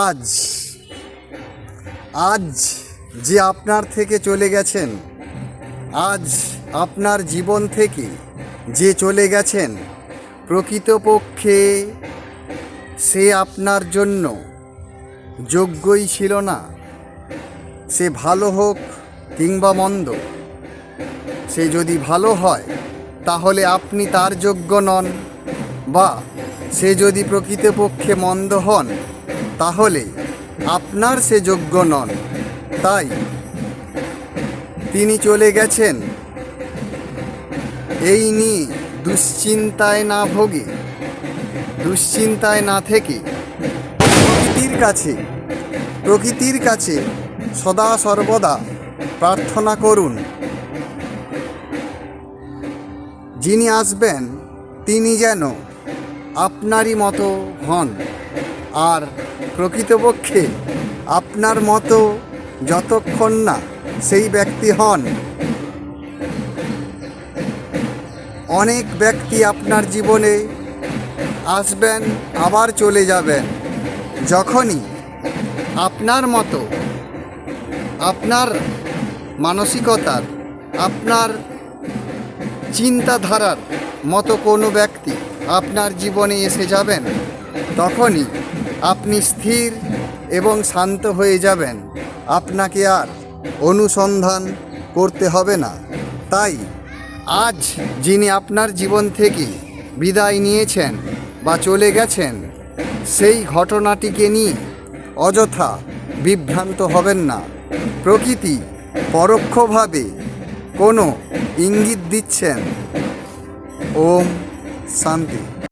আজ আজ যে আপনার থেকে চলে গেছেন, আজ আপনার জীবন থেকে যে চলে গেছেন, প্রকৃতপক্ষে সে আপনার জন্য যোগ্যই ছিল না। সে ভালো হোক কিংবা মন্দ, সে যদি ভালো হয়, তাহলে আপনি তার যোগ্য নন বা সে যদি প্রকৃতপক্ষে মন্দ হন তাহলে আপনার সে যোগ্য নন। তাই তিনি চলে গেছেন। এই নিয়ে দুশ্চিন্তায় না ভোগে, দুশ্চিন্তায় না থেকে প্রকৃতির কাছে প্রকৃতির কাছে সদা সর্বদা প্রার্থনা করুন। যিনি আসবেন, তিনি যেন আপনারই মতো হন। আর প্রকৃতপক্ষে আপনার মতো যতক্ষণ না সেই ব্যক্তি হন, অনেক ব্যক্তি আপনার জীবনে আসবেন, আবার চলে যাবেন। যখনই আপনার মতো, আপনার মানসিকতার, আপনার চিন্তাধারার মতো কোনো ব্যক্তি আপনার জীবনে এসে যাবেন, তখনই আপনি স্থির এবং শান্ত হয়ে যাবেন। আপনাকে আর অনুসন্ধান করতে হবে না। তাই, আজ যিনি আপনার জীবন থেকে বিদায় নিয়েছেন বা চলে গেছেন, সেই ঘটনাটিকে নিয়ে অযথা বিভ্রান্ত হবেন না। প্রকৃতি পরোক্ষভাবে কোনো ইঙ্গিত দিচ্ছেন। ওম শান্তি।